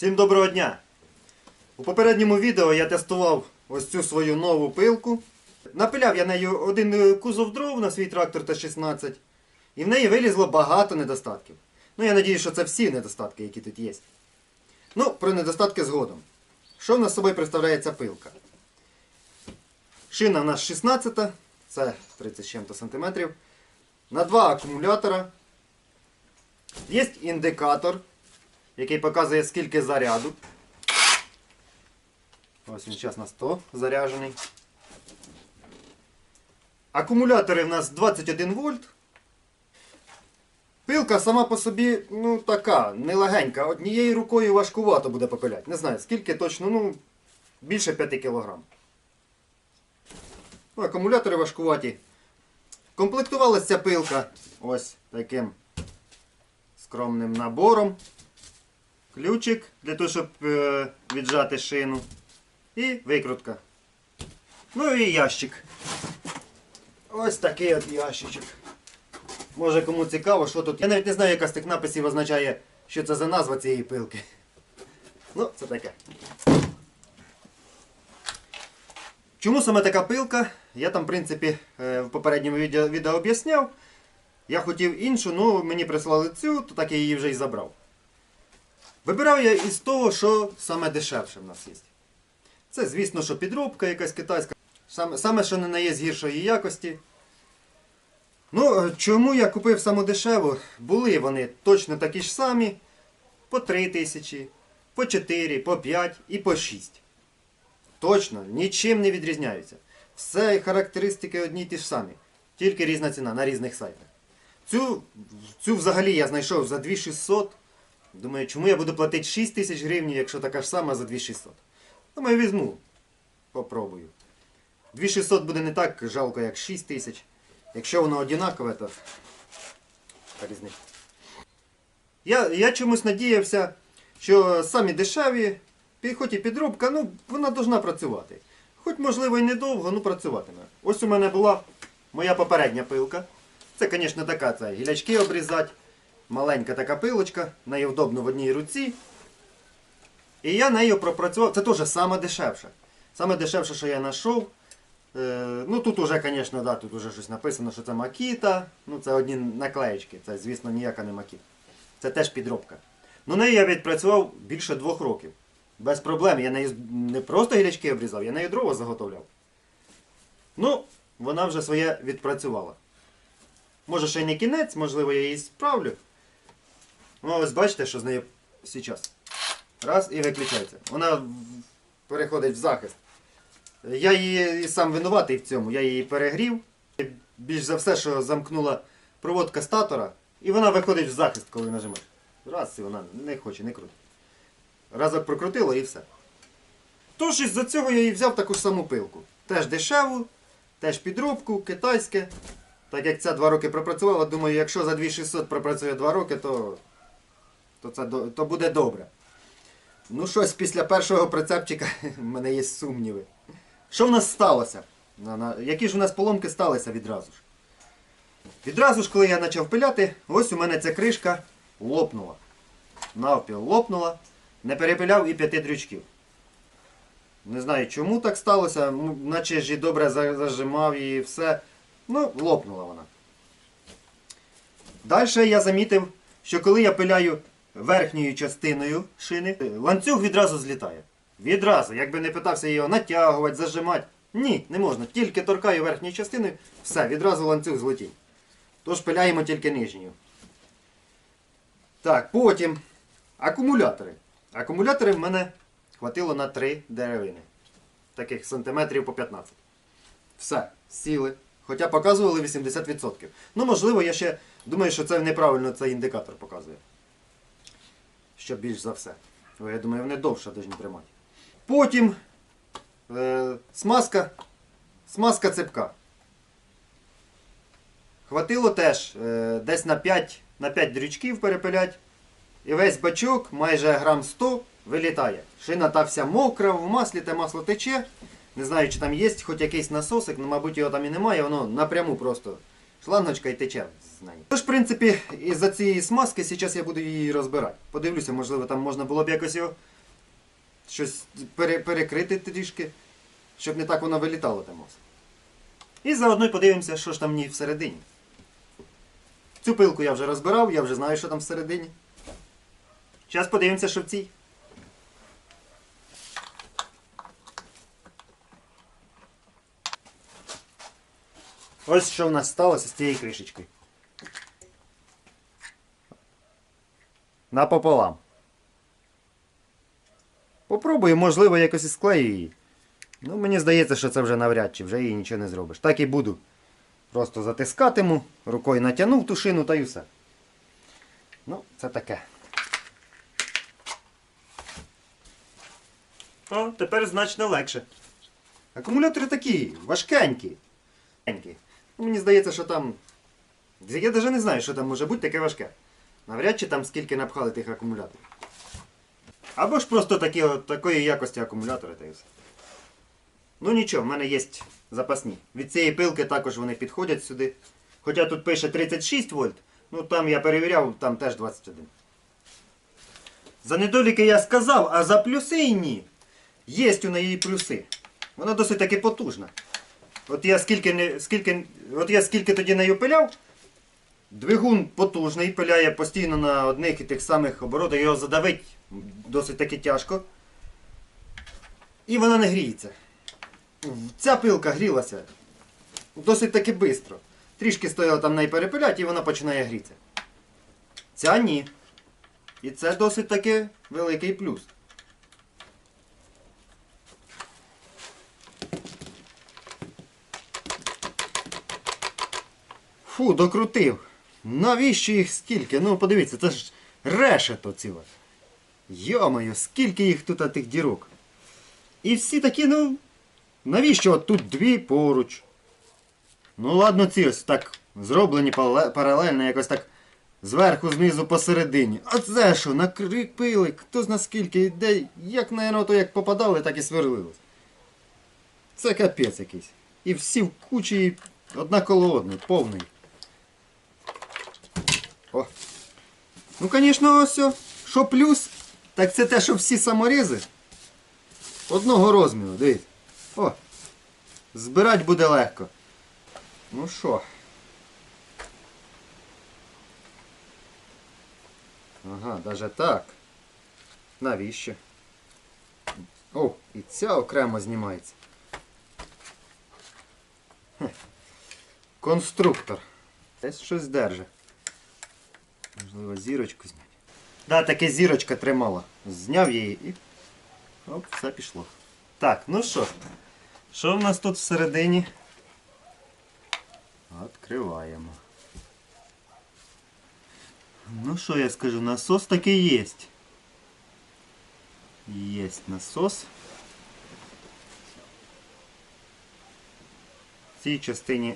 Всім доброго дня! У попередньому відео я тестував ось цю свою нову пилку. Напиляв я нею один е, кузов дров на свій трактор Т-16, і в неї вилізло багато недостатків. Ну, я надію, що це всі недостатки, які тут є. Ну, про недостатки згодом. Що в нас собою представляє ця пилка? Шина в нас 16, це 30 з чим-то сантиметрів. На два акумулятора. Є індикатор, який показує скільки заряду. Ось він зараз на 100 заряджений. Акумулятори в нас 21 вольт. Пилка сама по собі, ну така, нелегенька. Однією рукою важкувато буде попиляти. Не знаю, скільки точно, ну, більше 5 кг. Ну, акумулятори важкуваті. Комплектувалася пилка ось таким скромним набором. Ключик для того, щоб е, віджати шину. І викрутка. Ну і ящик. Ось такий от ящичок. Може кому цікаво, що тут. Я навіть не знаю, яка з тих написів означає, що це за назва цієї пилки. Ну, це таке. Чому саме така пилка? Я там, в принципі, е, в попередньому відео, відео об'ясняв. Я хотів іншу, ну мені прислали цю, то так я її вже і забрав. Вибирав я із того, що саме дешевше в нас є. Це, звісно, що підробка якась китайська. Саме, саме що не на є з гіршої якості. Ну, е, чому я купив саму дешеву? Були вони точно такі ж самі. По 3 тисячі, по 4, по 5 і по 6. Точно, нічим не відрізняються. Все характеристики одні ті ж самі. Тільки різна ціна на різних сайтах. Цю, цю взагалі я знайшов за 2600. Думаю, чому я буду платити 6 тисяч гривень, якщо така ж сама за 2600. Думаю, візьму. Попробую. 2600 буде не так жалко, як 6 тисяч. Якщо воно однакове, то різниця. Я, я чомусь надіявся, що самі дешеві, хоч і підробка, ну, вона повинна працювати. Хоч, можливо, і недовго, ну працюватиме. Ось у мене була моя попередня пилка. Це, звісно, така це гілячки обрізати. Маленька така пилочка, нею вдобно в одній руці. І я нею пропрацював. Це теж саме дешевше. Саме дешевше, що я знайшов. Е, ну тут уже, звісно, да, тут уже щось написано, що це Макіта. Ну це одні наклеєчки. Це, звісно, ніяка не Макіта. Це теж підробка. Ну нею я відпрацював більше двох років. Без проблем. Я нею не просто гілячки обрізав, я нею дрова заготовляв. Ну, вона вже своє відпрацювала. Може ще й не кінець, можливо, я її справлю. Ну, ось бачите, що з нею зараз. Раз і виключається. Вона переходить в захист. Я її сам винуватий в цьому. Я її перегрів. Більш за все, що замкнула проводка статора, і вона виходить в захист, коли нажимаєш. Раз, і вона не хоче, не крутить. Разок прокрутило і все. Тож із-за цього я і взяв таку ж саму пилку. Теж дешеву, теж підробку, китайське. Так як ця два роки пропрацювала, думаю, якщо за 2600 пропрацює два роки, то, то, це, то буде добре. Ну щось після першого прицепчика в мене є сумніви. Що в нас сталося? Які ж у нас поломки сталися відразу ж? Відразу ж, коли я почав пиляти, ось у мене ця кришка лопнула. Навпіл лопнула, не перепиляв і п'яти дрючків. Не знаю, чому так сталося, наче ж і добре зажимав і все. Ну, лопнула вона. Далі я замітив, що коли я пиляю верхньою частиною шини, ланцюг відразу злітає. Відразу, якби не питався його натягувати, зажимати. Ні, не можна. Тільки торкаю верхньою частиною, все, відразу ланцюг злетів. Тож пиляємо тільки нижньою. Так, потім акумулятори. Акумулятори в мене хватило на 3 деревини. Таких сантиметрів по 15. Все, сіли. Хоча показували 80%. Ну, можливо, я ще думаю, що це неправильно цей індикатор показує. Що більш за все. Я думаю, вони довше повинні тримати. Потім е, смазка. Смазка цепка. Хватило теж е, десь на 5, на 5 дрючків перепилять. І весь бачок, майже грам 100, вилітає. Шина та вся мокра, в маслі те масло тече. Не знаю, чи там є хоч якийсь насосик, ну, мабуть, його там і немає, воно напряму просто шлангочка і тече з неї. Тож, в принципі, із-за цієї смазки зараз я буду її розбирати. Подивлюся, можливо, там можна було б якось його щось пере- перекрити трішки, щоб не так воно вилітало те масло. І заодно подивимося, що ж там в ній всередині. Цю пилку я вже розбирав, я вже знаю, що там всередині. Зараз подивимося, що в цій. Ось що в нас сталося з цією кришечкою. Напополам. Попробую, можливо, якось і склею її. Ну, мені здається, що це вже навряд чи вже її нічого не зробиш. Так і буду. Просто затискатиму, рукою натягнув ту шину та й все. Ну, це таке. О, тепер значно легше. Акумулятори такі, важкенькі. Ну, Мені здається, що там. Я навіть не знаю, що там може бути таке важке. Навряд чи там скільки напхали тих акумуляторів. Або ж просто такі, такої якості акумулятори. Ну нічого, в мене є запасні. Від цієї пилки також вони підходять сюди. Хоча тут пише 36 вольт, ну там я перевіряв, там теж 21. За недоліки я сказав, а за плюси ні. Є у неї плюси. Вона досить таки потужна. От я скільки не, скільки, от я скільки тоді нею пиляв, двигун потужний, пиляє постійно на одних і тих самих оборотах, його задавить досить таки тяжко. І вона не гріється. Ця пилка грілася досить таки швидко. Трішки стояло там неї перепилять і вона починає грітися. Ця ні. І це досить таки великий плюс. Фу, докрутив. Навіщо їх скільки? Ну подивіться, це ж решето ціле. Йомаю, скільки їх тут тих дірок. І всі такі, ну. Навіщо от тут дві поруч? Ну ладно, ці ось так зроблені паралельно, якось так зверху, знизу, посередині. А це що, накріпили, хто зна скільки, де, як на то як попадали, так і сверлилось. Це капець якийсь. І всі в кучі, одна коло одної, повний. О. Ну, звісно, ось. Що плюс, так це те, що всі саморізи одного розміру, дивіться. О, збирати буде легко. Ну що? Ага, даже так. Навіщо? О, і ця окремо знімається. Конструктор. Десь щось держить. Можливо, зірочку зняти. Да, таке зірочка тримала. Зняв її і. Оп, все пішло. Так, ну що? Що в нас тут всередині? Відкриваємо. Ну що я скажу, насос таки є. Є насос. В цій частині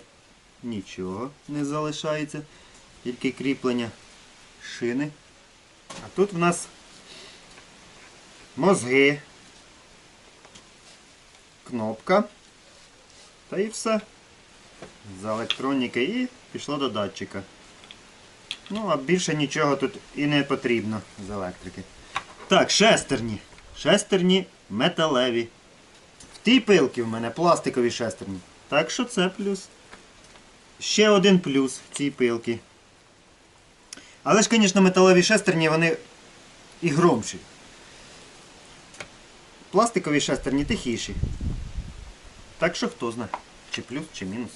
нічого не залишається, тільки кріплення шини. А тут в нас мозги, кнопка та і все. З електроніки і пішло до датчика. Ну, а більше нічого тут і не потрібно з електрики. Так, шестерні. Шестерні металеві. В тій пилці в мене пластикові шестерні. Так що це плюс. Ще один плюс в цій пилці. Але ж, звісно, металеві шестерні, вони і громші. Пластикові шестерні тихіші. Так що хто знає, чи плюс, чи мінус.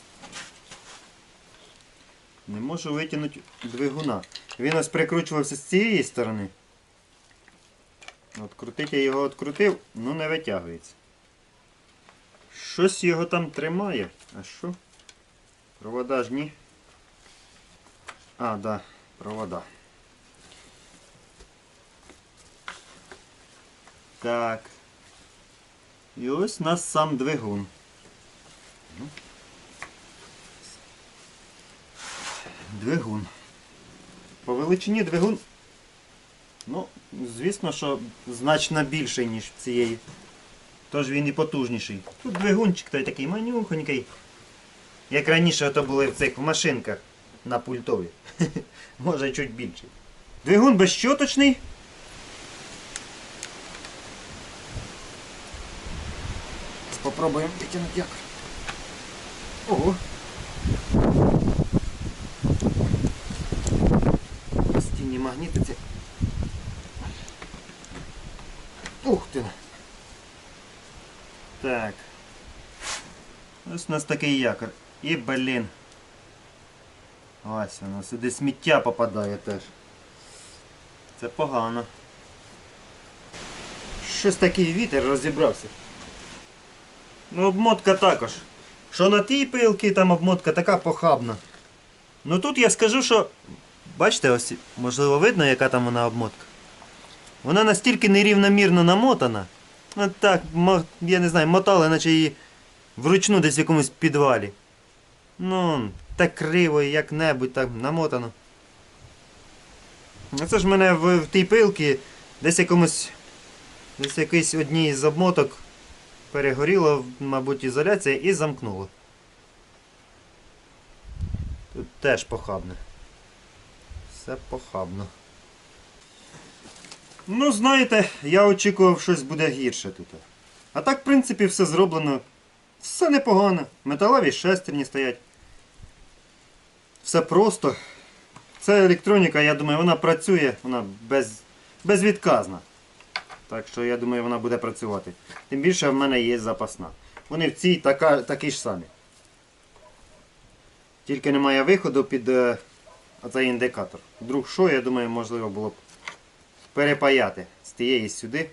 Не можу витягнути двигуна. Він ось прикручувався з цієї сторони. От крутити я його відкрутив, ну не витягується. Щось його там тримає. А що? Провода ж ні. А, да, провода. Так. І ось у нас сам двигун. Ну. Двигун. По величині двигун. Ну, звісно, що значно більший, ніж цієї. Тож він і потужніший. Тут двигунчик той такий манюхонький. Як раніше то були в цих машинках на пультові. Може чуть більше. Двигун безщоточний. Попробуємо витягнути якор. Ого. Стінні магніти ці. Ух ти. Так. Ось у нас такий якор. І, блін. Ось воно, сюди сміття попадає теж. Це погано. Щось такий вітер розібрався. Ну, обмотка також. Що на тій пилці, там обмотка така похабна. Ну тут я скажу, що. Бачите, ось, можливо, видно, яка там вона обмотка. Вона настільки нерівномірно намотана. Ну так, я не знаю, мотали, наче її вручну десь в якомусь підвалі. Ну, так криво, як-небудь так намотано. Це ж мене в, в тій пилці десь якомусь. Десь якийсь одній з обмоток перегоріло, мабуть, ізоляція і замкнуло. Тут теж похабне. Все похабно. Ну, знаєте, я очікував, щось буде гірше тут. А так, в принципі, все зроблено. Все непогано. Металеві шестерні стоять. Все просто. Це електроніка, я думаю, вона працює, вона без, безвідказна. Так що я думаю, вона буде працювати. Тим більше в мене є запасна. Вони в цій така, такі ж самі. Тільки немає виходу під е, оцей індикатор. Вдруг що, я думаю, можливо було б перепаяти з тієї сюди,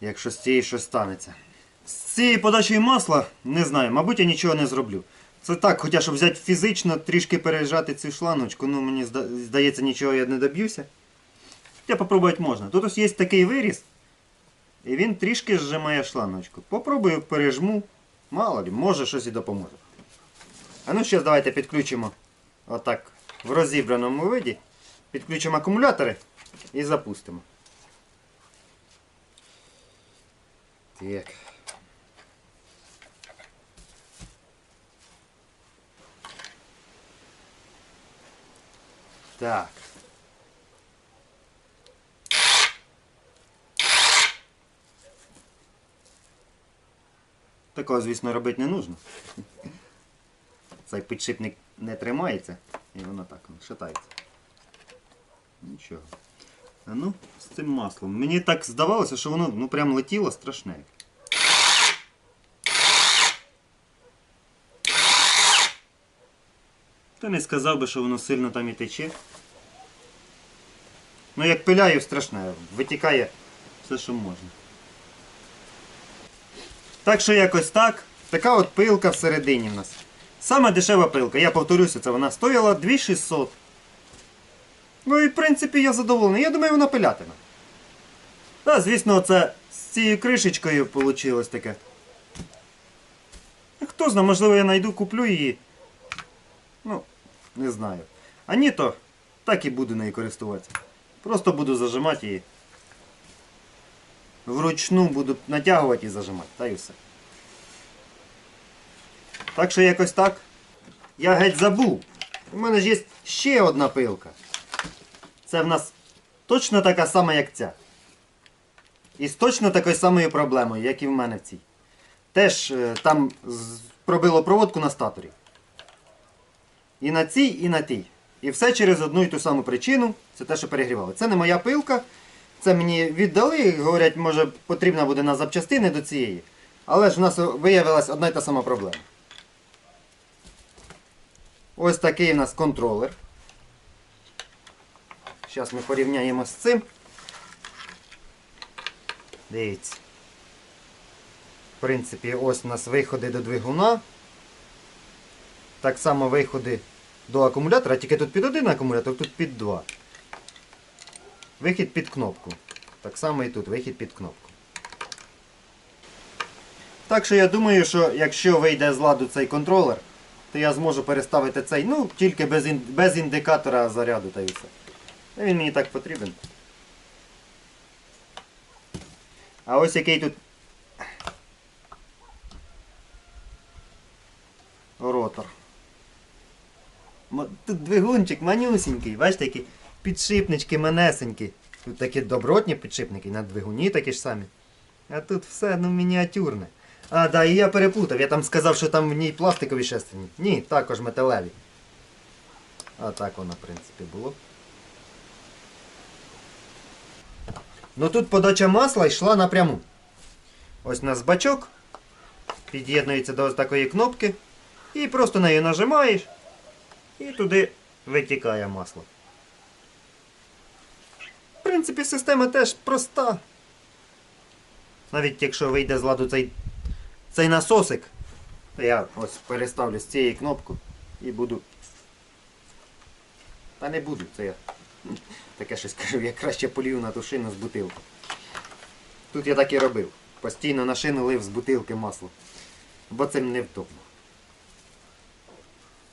якщо з цієї щось станеться. З цієї подачею масла, не знаю, мабуть, я нічого не зроблю. Це так, хоча щоб взяти фізично, трішки пережати цю шланочку, ну мені здається, нічого я не доб'юся. Хоча попробувати можна. Тут ось є такий виріз, і він трішки зжимає шланочку. Попробую пережму, мало ли, може щось і допоможе. А ну зараз давайте підключимо отак в розібраному виді. Підключимо акумулятори і запустимо. Так. Так. Такого, звісно, робити не нужно. Цей підшипник не тримається і воно так шатається. Нічого. А ну, з цим маслом. Мені так здавалося, що воно ну, прям летіло страшне. Та не сказав би, що воно сильно там і тече. Ну як пиляю, страшне. Витікає все, що можна. Так що якось так. Така от пилка всередині в нас. Саме дешева пилка, я повторюся, це вона стоїла 2600. Ну і в принципі я задоволений. Я думаю, вона пилятиме. Та, звісно, це з цією кришечкою вийшло таке. Хто знає, можливо, я знайду, куплю її. Не знаю. А ні, то так і буду нею користуватися. Просто буду зажимати її. Вручну буду натягувати і зажимати. Та і все. Так що якось так. Я геть забув. У мене ж є ще одна пилка. Це в нас точно така сама, як ця. І з точно такою самою проблемою, як і в мене в цій. Теж е, там пробило проводку на статорі. І на цій, і на тій. І все через одну і ту саму причину. Це те, що перегрівало. Це не моя пилка. Це мені віддали, говорять, може потрібна буде на запчастини до цієї. Але ж в нас виявилась одна й та сама проблема. Ось такий у нас контролер. Зараз ми порівняємо з цим. Дивіться. В принципі, ось у нас виходи до двигуна. Так само виходи до акумулятора, тільки тут під один акумулятор, тут під два. Вихід під кнопку. Так само і тут вихід під кнопку. Так що я думаю, що якщо вийде з ладу цей контролер, то я зможу переставити цей, ну, тільки без, ін- без індикатора заряду та і все. Він мені так потрібен. А ось який тут двигунчик манюсінький, бачите, які підшипнички манесенькі. Тут такі добротні підшипники, на двигуні такі ж самі. А тут все ну мініатюрне. А, да, і я переплутав. Я там сказав, що там в ній пластикові шестерні. Ні, також металеві. А так воно, в принципі, було. Ну тут подача масла йшла напряму. Ось у нас бачок. Під'єднується до ось такої кнопки. І просто нею нажимаєш. І туди витікає масло. В принципі, система теж проста. Навіть якщо вийде з ладу цей, цей насосик, то я ось переставлю з цієї кнопку і буду. Та не буду, це я таке щось кажу, я краще полію на ту шину з бутилки. Тут я так і робив. Постійно на шину лив з бутилки масло. Бо це не вдобно.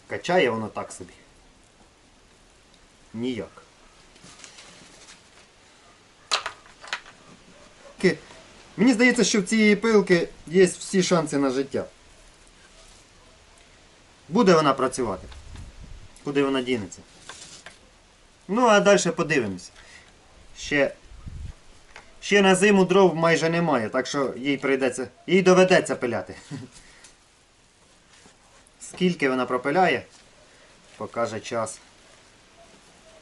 Качає воно так собі. Ніяк. Мені здається, що в цієї пилки є всі шанси на життя. Буде вона працювати. Куди вона дінеться? Ну, а далі подивимось. Ще, ще на зиму дров майже немає, так що їй прийдеться. Їй доведеться пиляти. Скільки вона пропиляє, покаже час.